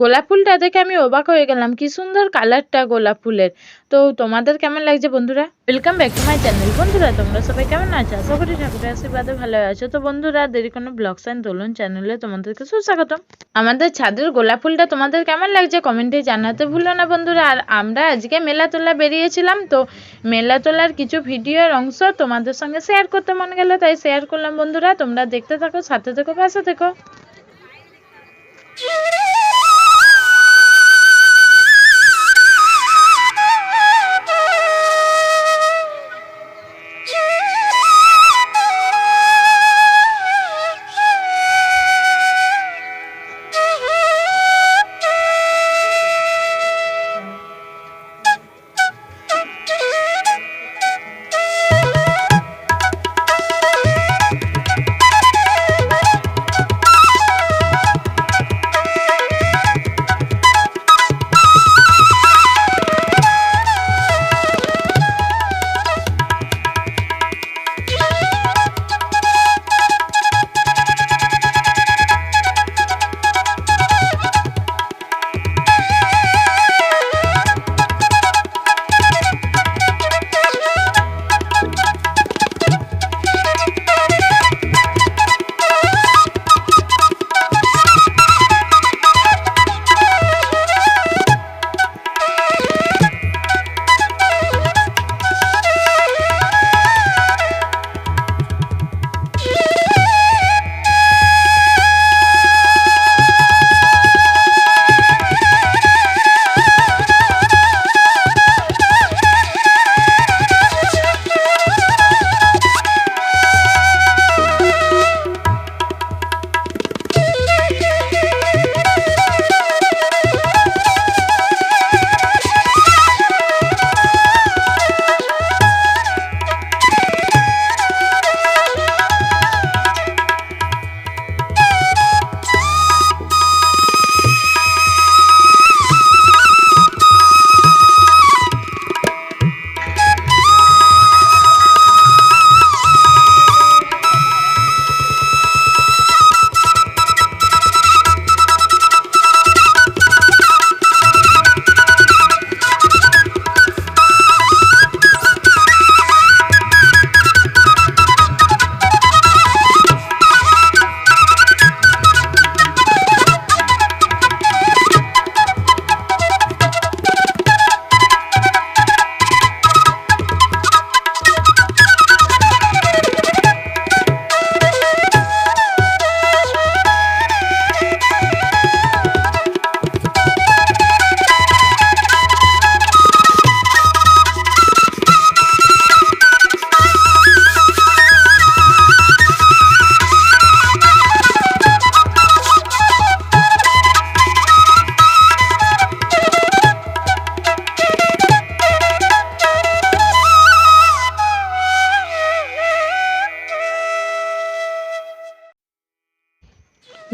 গোলাপ ফুলটা দেখে আমি অবাক হয়ে গেলাম। কি সুন্দর কালারটা গোলাপ ফুলের। তো তোমাদের কেমন লাগছে বন্ধুরা? Welcome back to my channel বন্ধুরা, তোমরা সবাই কেমন আছো? আশা করি ঠাকুরের আশীর্বাদে ভালো আছো। তো বন্ধুরা, দেরি কোনো ব্লগ সাইন দোলন চ্যানেলে তোমাদেরকে সুস্বাগত আমাদের ছাদের গোলাপ ফুলটা তোমাদের কেমন লাগছে কমেন্টে জানাতে ভুলো না বন্ধুরা। আর আমরা আজকে মেলা তোলা বেরিয়েছিলাম, তো মেলা তোলার কিছু ভিডিওর অংশ তোমাদের সঙ্গে শেয়ার করতে মনে গেল, তাই শেয়ার করলাম বন্ধুরা। তোমরা দেখতে থাকো, সাথে থেকো, পাশে থেকো।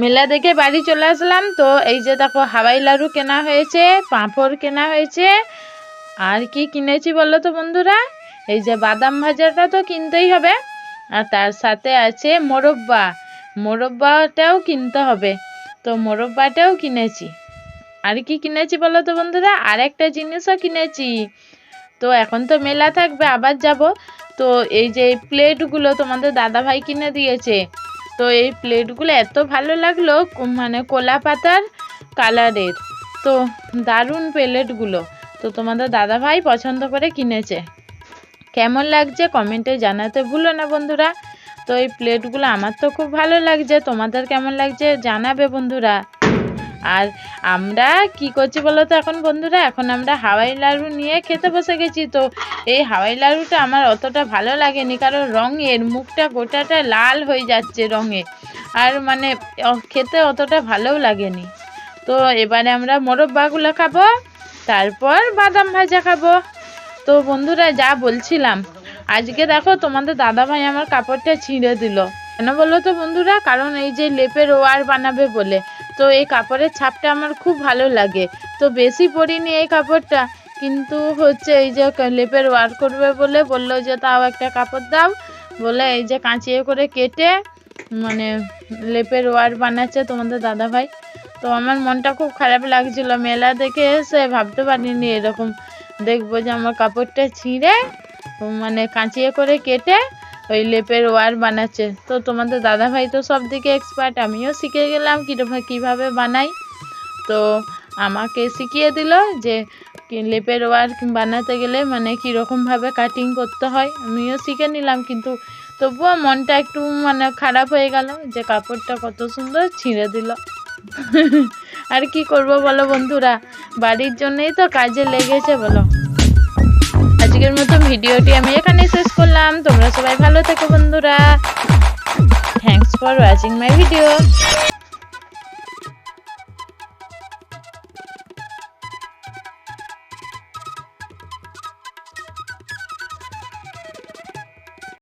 মেলা দেখে বাড়ি চলে আসলাম। তো এই যে দেখো, হাওয়াই লাড়ু কেনা হয়েছে, পাঁপড় কেনা হয়েছে। আর কি কিনেছি বলো তো বন্ধুরা? এই যে বাদাম ভাজাটা তো কিনতেই হবে। আর তার সাথে আছে মোরব্বা। মোরব্বাটাও কিনতে হবে। তো মোরব্বাটাও কিনেছি। আর কি কিনেছি বলো তো বন্ধুরা? আর একটা জিনিসও কিনেছি। তো এখন তো মেলা থাকবে, আবার যাব। তো এই যে প্লেটগুলো তোমাদের দাদাভাই কিনে দিয়েছে। তো এই প্লেটগুলো এত ভালো লাগল মানে কোলা পাতার কালারের। তো দারুণ প্লেটগুলো। তো তোমাদের দাদাভাই পছন্দ করে কিনেছে। কেমন লাগছে কমেন্টে জানাতে ভুলো না বন্ধুরা। তো এই প্লেটগুলো আমার তো খুব ভালো লাগছে। তোমাদের কেমন লাগছে জানাবে বন্ধুরা। আর আমরা কি করছি বলো তো এখন বন্ধুরা? এখন আমরা হাওয়াই লাড়ু নিয়ে খেতে বসে গেছি। তো এই হাওয়াই লাড়ুটা আমার অতটা ভালো লাগেনি, কারণ রঙের মুখটা গোটাটা লাল হয়ে যাচ্ছে রঙে। আর মানে খেতে অতটা ভালোও লাগেনি। তো এবারে আমরা মোরব্বাগুলো খাব, তারপর বাদাম ভাজা খাব। তো বন্ধুরা, যা বলছিলাম, আজকে দেখো তোমাদের দাদা ভাই আমার কাপড়টা ছিঁড়ে দিল। কেন বলো তো বন্ধুরা? কারণ এই যে লেপের ওয়ার বানাবে বলে। তো এই কাপড়ের ছাপটা আমার খুব ভালো লাগে। তো বেশি পরিনি এই কাপড়টা, কিন্তু হচ্ছে এই যে লেপের ওয়ার করবে বলে বলল যে, তাও একটা কাপড় দাও। বলে এই যে কাঁচিয়ে করে কেটে মানে লেপের ওয়ার বানাচ্ছে তোমাদের দাদা ভাই তো আমার মনটা খুব খারাপ লাগছিল। মেলা দেখে এসে ভাবতে পারিনি এরকম। দেখব যে আমার কাপড়টা ছিঁড়ে মানে কাঁচিয়ে করে কেটে ওই লেপের ওয়ার বানাচ্ছে। তো তোমাদের দাদাভাই তো সব দিকে এক্সপার্ট আমিও শিখে গেলাম কীভাবে কীভাবে বানাই। তো আমাকে শিখিয়ে দিল যে লেপের ওয়ার বানাতে গেলে মানে কীরকমভাবে কাটিং করতে হয়। আমিও শিখে নিলাম কিন্তু তবুও মনটা একটু মানে খারাপ হয়ে গেল যে কাপড়টা কত সুন্দর ছিঁড়ে দিল। আর কি করব বলো বন্ধুরা? বাড়ির জন্যই তো কাজে লেগেছে বলো। আজকের মতো ভিডিওটি আমি এখানে শেষ করলাম। তোমরা সবাই ভালো থেকো বন্ধুরা। Thanks for watching my video